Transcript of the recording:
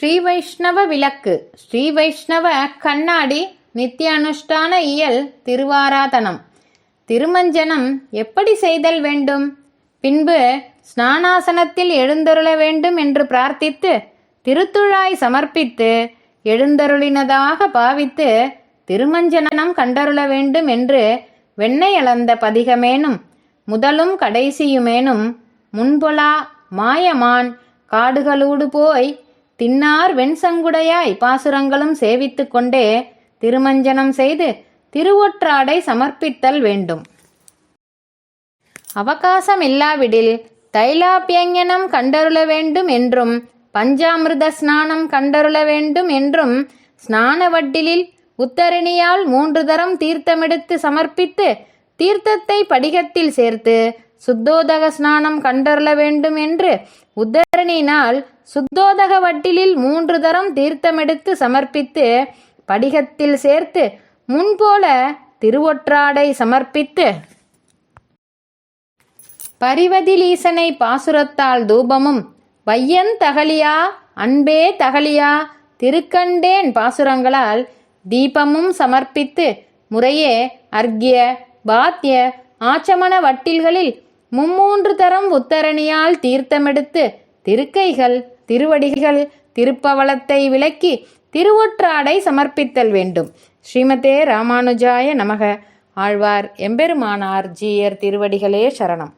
ஸ்ரீ வைஷ்ணவ விளக்கு ஸ்ரீ வைஷ்ணவ கண்ணாடி நித்திய அனுஷ்டான இயல் திருவாராதனம். திருமஞ்சனம் எப்படி செய்தல் வேண்டும்? பின்பு ஸ்நானாசனத்தில் எழுந்தருள வேண்டும் என்று பிரார்த்தித்து திருத்துழாய் சமர்ப்பித்து எழுந்தருளினதாக பாவித்து திருமஞ்சனம் கண்டருள வேண்டும் என்று வெண்ணெய் அளந்த பதிகமேனும் முதலும் கடைசியுமேனும் முன்பொலா மாயமான் காடுகளூடு போய் தின்னார் வெண்சங்குடையாய் பாசுரங்களும் சேவித்து கொண்டே திருமஞ்சனம் செய்து திருவொற்றாடை சமர்ப்பித்தல் வேண்டும். அவகாசம் இல்லாவிடில் தைலாபியங்கனம் கண்டருள வேண்டும் என்றும் பஞ்சாமிர்த ஸ்நானம் கண்டருள வேண்டும் என்றும் ஸ்நான வட்டிலில் உத்தரணியால் மூன்று தரம் தீர்த்தமெடுத்து சமர்ப்பித்து தீர்த்தத்தை படிகத்தில் சேர்த்து சுத்தோதக ஸ்நானம் கண்டருள வேண்டும் என்று உத்தரணியினால் சுத்தோதக வட்டிலில் மூன்று தரம் தீர்த்தமெடுத்து சமர்ப்பித்து படிகத்தில் சேர்த்து முன்போல திருவொற்றாடை சமர்ப்பித்து. பரிவதிலீசனை பாசுரத்தால் தூபமும் வையன் தகலியா அன்பே தகலியா திருக்கண்டேன் பாசுரங்களால் தீபமும் சமர்ப்பித்து முறையே அர்க்ய பாத்திய ஆச்சமண வட்டில்களில் மும்மூன்று தரம் உத்தரணியால் தீர்த்தமெடுத்து திருக்கைகள் திருவடிகள் திருப்பவளத்தை விளக்கி திருவொற்றாடை சமர்ப்பித்தல் வேண்டும். ஸ்ரீமதே ராமானுஜாய நமக. ஆழ்வார் எம்பெருமானார் ஜீயர் திருவடிகளே சரணம்.